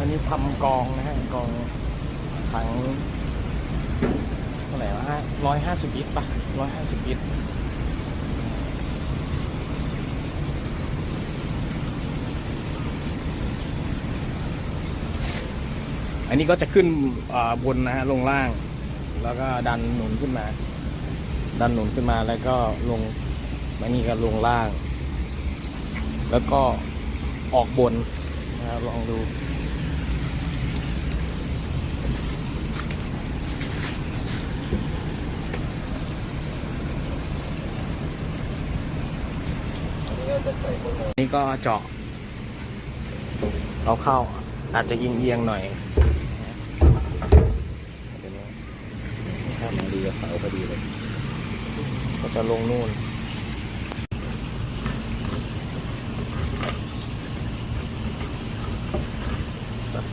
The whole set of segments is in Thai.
อันนี้ทำกองนะฮะกองถังเท่าไหร่วะร้อยห้าสิบลิตรป่ะร้อยห้าสิบลิตรอันนี้ก็จะขึ้นบนนะฮะลงล่าง แล้วก็ดันหนุนขึ้นมา ดันหนุนขึ้นมาแล้วก็ลงมานี่ก็ลงล่าง แล้วก็ออกบนนะครับลองดู นี่ก็เจาะเอาเข้าอาจจะเอียงๆหน่อยเดี๋ยวนี้นะครับดีกับเสาพอดีเลย ก็จะลงนู่น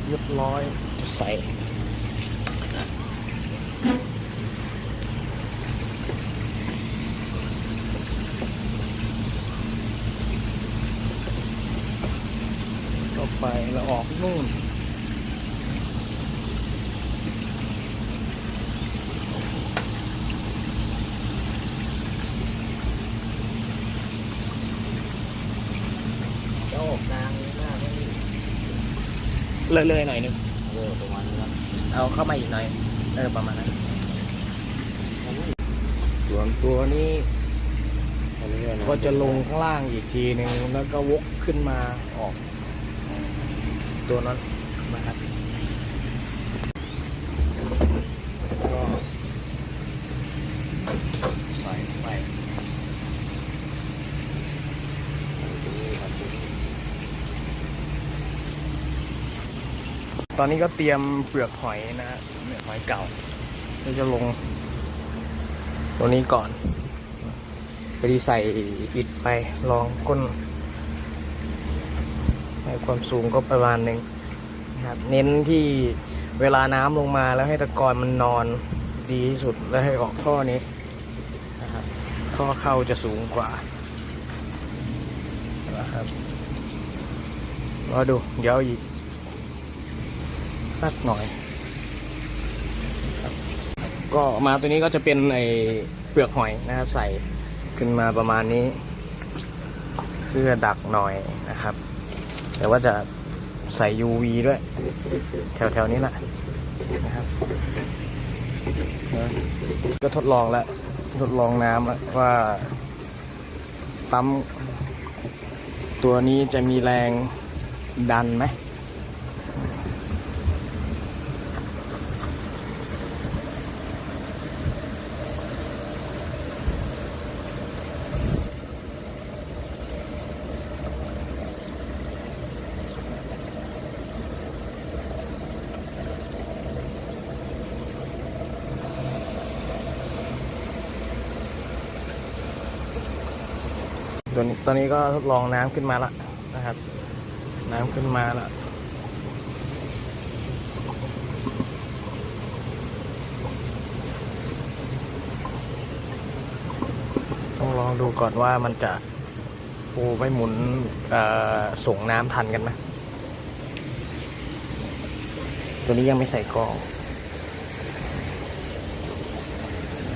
เรียบร้อยใส่ ไปแล้วออกนู่นจะออกกลางหน้าไม่มีเลยๆหน่อยหนึงเออประมาณนี้นะเอาเข้ามาอีกหน่อยเออประมาณนั้นส่วนตัวนี้อันนี้เลยนะก็จะลงข้างล่างอีกทีหนึ่งแล้วก็วกขึ้นมาออก ตัวนั้นนะครับก็ใส่ไปตอนนี้ก็เตรียมเปลือกหอยนะฮะเปลือกหอยเก่าเราจะลงตัวนี้ก่อนไปดีใส่อิฐไปลองก้น ความสูงก็ประมาณหนึ่งนะครับเน้นที่เวลาน้ำลงมาแล้วให้ตะกอนมันนอนดีที่สุดแล้วให้ออกท่อนี้นะครับท่อเข้าจะสูงกว่านะครับรอดูเดี๋ยวอีกสักหน่อยก็มาตัวนี้ก็จะเป็นไอเปลือกหอยนะครับ ใส่ขึ้นมาประมาณนี้ เพื่อดักหน่อยนะครับ แต่ว่าจะใส่ UV ด้วย แถวๆนี้แหละนะครับก็ทดลองแล้ว ทดลองน้ำแล้วว่าปั๊มตัวนี้จะมีแรงดันไหม ตัวนี้ตอนนี้ก็ทดลองน้ำขึ้นมาแล้วนะครับ น้ำขึ้นมาแล้วต้องลองดูก่อนว่ามันจะปูไปหมุนส่งน้ำทันกันไหมตัวนี้ยังไม่ใส่กอง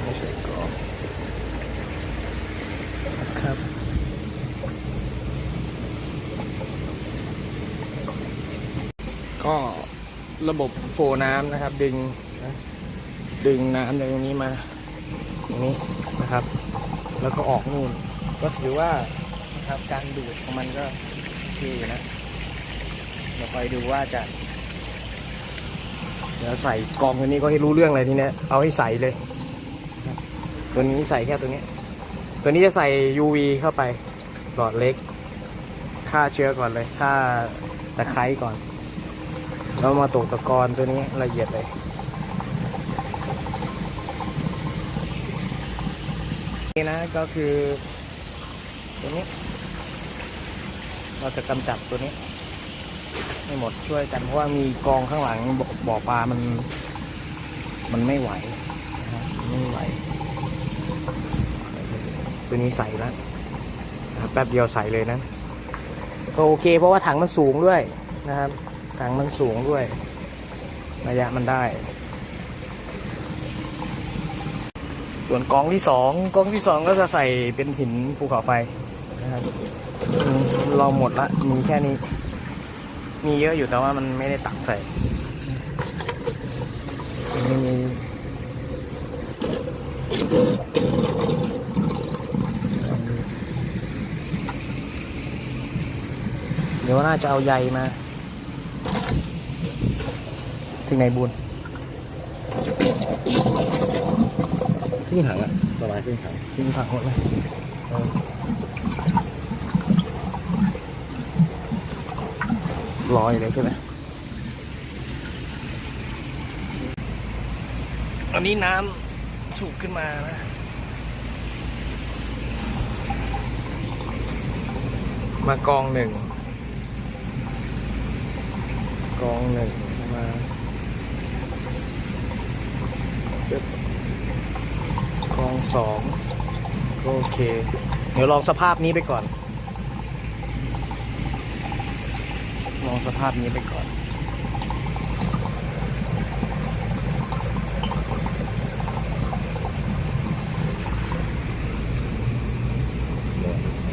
ไม่ใส่กรองนะครับ ก็ระบบโฟน้ำนะครับ ดึงนะดึงน้ำจากตรงนี้มาตรงนี้นะครับ แล้วก็ออกนู่น ก็ถือว่านะครับการดูดของมันก็โอเคอยู่นะเดี๋ยวคอยดูว่าจะ เดี๋ยวใส่กองตัวนี้ก็ให้รู้เรื่องเลยทีเนี้ยเอาให้ใส่เลย ตัวนี้ใส่แค่ตัวนี้ ตัวนี้จะใส่ UV เข้าไปหลอดเล็กฆ่าเชื้อก่อนเลยฆ่าตะไคร้ก่อน แล้วมาตกตะกอนตัวนี้ละเอียดเลยนี่นะก็คือตัวนี้ เราจะกำจัดตัวนี้ให้หมดช่วยกันเพราะว่ามีกองข้างหลังบบ่อปลามัน มันไม่ไหวนะไม่ไหว ตัวนี้ใส่แล้วแป๊บเดียวใส่เลยนะก็โอเคเพราะว่าถังมันสูงด้วยนะครับ ถังมันสูงด้วย ระยะมันได้ ส่วนกองที่สองกองที่สองก็จะใส่เป็นหินภูเขาไฟนะครับเราหมดละมีแค่นี้ มีเยอะอยู่แต่ว่ามันไม่ได้ตักใส่มีเดี๋ยวน่าจะเอาใยมา ถึงไหนบุญครึ่งถังอะประมาณครึ่งถังทิ้งผักหมดเลยเออลอยเลยใช่ไหมอันนี้น้ำสูบขึ้นมานะมากองหนึ่งกองหนึ่งมาปึ๊บกอง สองโอเค เดี๋ยวลองสภาพนี้ไปก่อน ลองสภาพนี้ไปก่อน